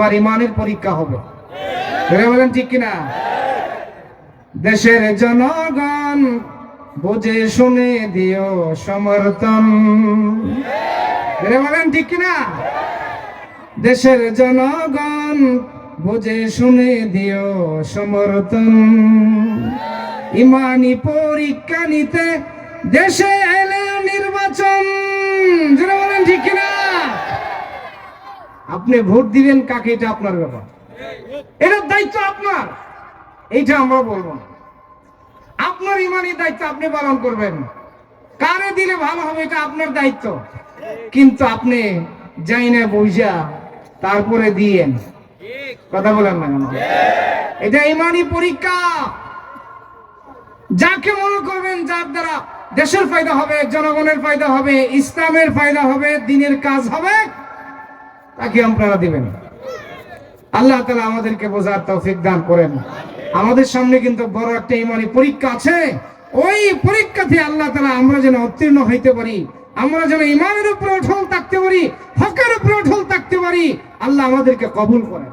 এবার ইমানের পরীক্ষা হবে। বলেন ঠিক কিনা? দেশের জনগণ বুঝে শুনে দিও সমর্থন। বলেন ঠিক কিনা? দেশের জনগণ বুঝে শুনে দিও সমর্থন। ইমানি পরীক্ষা নিতে দেশে এলে নির্বাচন আপনি ভোট দিবেন কাকে, এটা আপনার ব্যাপার। এটার দায়িত্ব আপনার। এইটা আমরা বলব না। আপনার ইমানি দায়িত্ব আপনি পালন করবেন। কারে দিলে ভালো হবে এটা আপনার দায়িত্ব। কিন্তু আপনি যাই না বইজা তারপরে দিয়েন। কথা বলেন না এটা ইমানি পরীক্ষা। যাকে মনে করবেন যার দ্বারা দেশের ফায়দা হবে, জনগণের ফায়দা হবে, ইসলামের ফায়দা হবে, দিনের কাজ হবে। তাকে আপনারা দিবেন। আল্লাহ তালা আমাদেরকে বোঝার তৌফিক দান করেন। আমাদের সামনে কিন্তু বড় একটা ইমানি পরীক্ষা আছে। ওই পরীক্ষাতে আল্লাহ তালা আমরা যেন উত্তীর্ণ হইতে পারি, আমরা যেন ইমানের উপরে উঠল থাকতে পারি, হকের উপরে উঠল থাকতে পারি, আল্লাহ আমাদেরকে কবুল করেন।